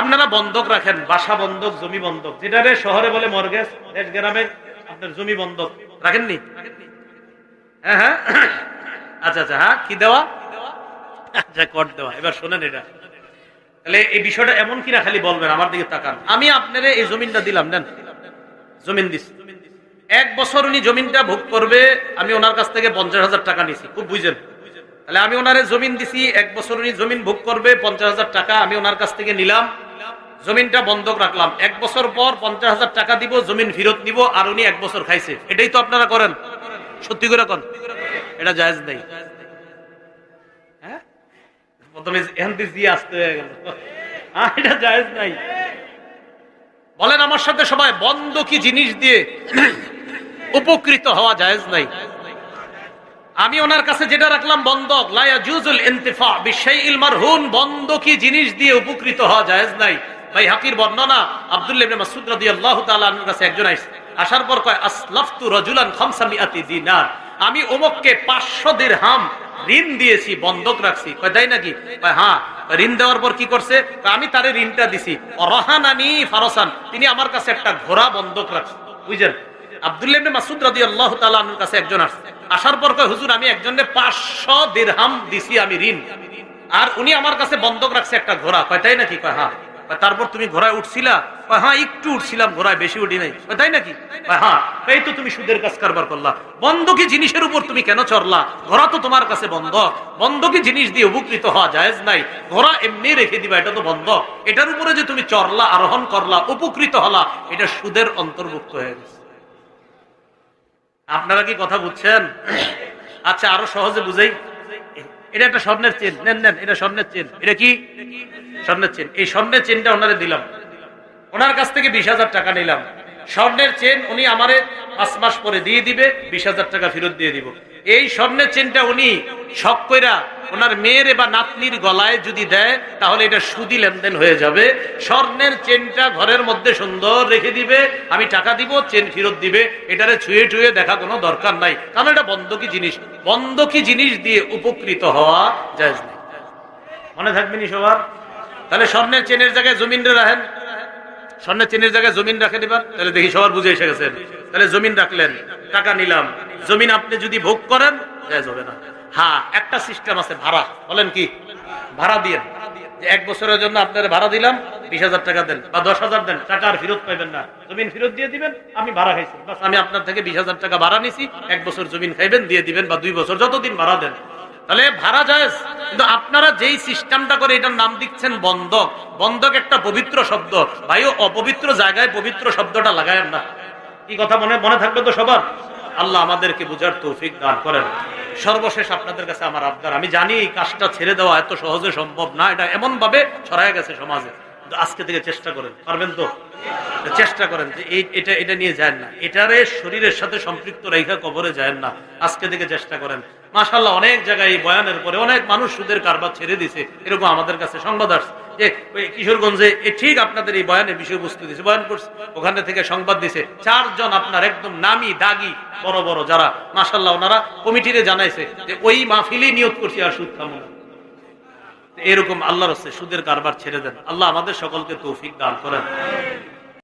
আপনারা বন্ধক রাখেন, বাসা বন্ধক, জমি বন্ধক। যেটা রে শহরে বলে মর্গেজ, দেশ গ্রামে আপনার জমি বন্ধক। রাখেননি? হ্যাঁ হ্যাঁ। আচ্ছা আচ্ছা হ্যাঁ কি দেওয়া? আচ্ছা কর দেওয়া। এবার শোনেন এটা। তাহলে এই বিষয়টা এমন কিনা খালি বলবেন, আমার দিকে তাকান। আমি আপনারে এই জমিনটা দিলাম নেন জমিন দিস। এক বছর উনি জমিনটা ভোগ করবে, আমি ওনার কাছ থেকে পঞ্চাশ হাজার টাকা নিছি। খুব বুঝেন? তাহলে আমি ওনারে জমিন দিছি, এক বছর উনি জমিন ভোগ করবে, পঞ্চাশ হাজার টাকা আমি ওনার কাছ থেকে নিলাম। জমিনটা বন্ধক রাখলাম। এক বছর পর পঞ্চাশ হাজার টাকা দিব, জমিন ফেরত নিব আর উনি এক বছর খাইছে। এটাই তো আপনারা করেন। সত্যি করে কন। এটা জায়েজ নেই। হ্যাঁ? হয়ে বলেন আমার সাথে সবাই বন্ধ কি জিনিস দিয়ে উপকৃত হওয়া জায়েজ নাই। আমি ওনার কাছে যেটা রাখলাম, বন্ধক লায়া জুজুল ইন্তিফা বিশাইল মারহুন বন্ধ কি জিনিস দিয়ে উপকৃত হওয়া জায়েজ নাই। ভাই হাকির বর্ণনা আব্দুল্লাহ ইবনে মাসউদ রাদিয়াল্লাহু তাআলা আনহুর কাছে একজন আইছে। আসার পর কয়, আসলাফতু রাজুলান খামসামিআতি দিনার। আমি অমুককে 500 দিরহাম ঋণ দিয়েছি, বন্ধক রাখছি। কয়, তাই নাকি? কয় হ্যাঁ। ঋণ দেওয়ার পর কি করছে? আমি তারে ঋণটা দিছি। রহানানি ফারসান। তিনি আমার কাছে একটা ঘোড়া বন্ধক রাখছে। বুঝলেন? আব্দুল্লাহ ইবনে মাসউদ রাদিয়াল্লাহু তাআলা আনহুর কাছে একজন আসছে। আসার পর কয়, হুজুর, আমি একজনে 500 দিরহাম দিছি আমি ঋণ। আর উনি আমার কাছে বন্ধক রাখছে একটা ঘোড়া। কয়, তাই নাকি? কয় হ্যাঁ। তারপর তুমি ঘোড়ায় উঠছিলা হ্যাঁ একটু উঠছিলাম ঘোড়ায়, বেশি উঠি নাই। তাই নাকি? হ্যাঁ এই তো তুমি সুদের কাজ কারবার করলা। বন্ধকি জিনিসের উপর তুমি কেন চড়লা? ঘোড়া তো তোমার কাছে বন্ধ। বন্ধকি জিনিস দিয়ে উপকৃত হওয়া জায়েজ নাই। ঘোড়া এমনি রেখে দিবা, এটা তো বন্ধ। এটার উপরে যে তুমি চড়লা, আরোহণ করলা, উপকৃত হলা, এটা সুদের অন্তর্ভুক্ত হয়ে গেছে। আপনারা কি কথা বুঝছেন? আচ্ছা আরও সহজে বুঝাই। এটা একটা স্বর্ণের চেন। নেন নেন, এটা স্বর্ণের চেন। এটা কি? স্বর্ণের চেন। এই স্বর্ণের চেনটা ওনারে দিলাম। ওনার কাছ থেকে বিশ হাজার টাকা নিলাম। স্বর্ণের চেন উনি আমারে পাঁচ মাস পরে দিয়ে দিবে, বিশ হাজার টাকা ফেরত দিয়ে দিব। এই স্বর্ণের চেনটা উনি শখ কইরা ওনার মেয়ের বা নাতনির গলায় যদি দেয়, তাহলে এটা সুদি লেনদেন হয়ে যাবে। স্বর্ণের চেনটা ঘরের মধ্যে সুন্দর রেখে দিবে, আমি টাকা দিব, চেন ফেরত দিবে, এটারে ছুঁয়ে টুয়ে দেখা কোনো দরকার নাই। কারণ এটা বন্ধকি জিনিস। বন্ধকি জিনিস দিয়ে উপকৃত হওয়া যায় মনে থাকবেনি সবার তাহলে স্বর্ণের চেনের জায়গায় জমিনটা রাখেন। স্বর্ণের চেনের জায়গায় জমিন রাখে দিবার তাহলে দেখি সবার বুঝে এসে গেছেন। তাহলে জমিন রাখলেন, টাকা নিলাম। জমিন আপনি যদি ভোগ করেন হবে না। হ্যাঁ একটা সিস্টেম আছে, ভাড়া। বলেন কি? ভাড়া দিয়ে এক বছরের জন্য আপনার ভাড়া দিলাম, বিশ হাজার টাকা দেন বা দশ হাজার দেন, টাকা আর ফেরত পাইবেন না। জমিন ফেরত দিয়ে দিবেন, আমি ভাড়া খাইছি। বাস, আমি আপনার থেকে বিশ হাজার টাকা ভাড়া নিছি, এক বছর জমিন খাইবেন, দিয়ে দিবেন বা দুই বছর যতদিন ভাড়া দেন। তাহলে ভাড়া যায় কিন্তু আপনারা যেই সিস্টেমটা করে এটার নাম দিচ্ছেন বন্ধক। বন্ধক একটা পবিত্র শব্দ। ভাই অপবিত্র জায়গায় পবিত্র শব্দটা লাগায় না। কি কথা মনে মনে থাকবে তো সবার? আল্লাহ আমাদেরকে বুঝার তৌফিক দান করেন। সর্বশেষ আপনাদের কাছে আমার আবদার। আমি জানি এই কাজটা ছেড়ে দেওয়া এত সহজে সম্ভব না। এটা এমন ভাবে ছড়ায় গেছে সমাজে। আজকে থেকে চেষ্টা করেন। পারবেন তো? চেষ্টা করেন যে এটা এটা নিয়ে যায় না। এটারে শরীরের সাথে সম্পৃক্ত রেখা কবরে যায় না। আজকে থেকে চেষ্টা করেন। মাশাল্লাহ অনেক জায়গায় এই বয়ানের পরে অনেক মানুষ সুদের কারবার ছেড়ে দিছে। এরকম আমাদের কাছে সংবাদ আসছে যে, ওই কিশোরগঞ্জে এ ঠিক আপনাদের এই বয়ানের বিষয়বস্তু দিছে বয়ান করছে, ওখানে থেকে সংবাদ দিছে, চারজন আপনার একদম নামি দাগি বড় বড় যারা মাশাল্লাহ ওনারা কমিটিরে জানাইছে যে, ওই মাহফিলই নিয়োগ করছি আর সুদ খামো এরকম আল্লাহর সুদের কারবার ছেড়ে দেন। আল্লাহ আমাদের সকলকে তৌফিক দান করেন।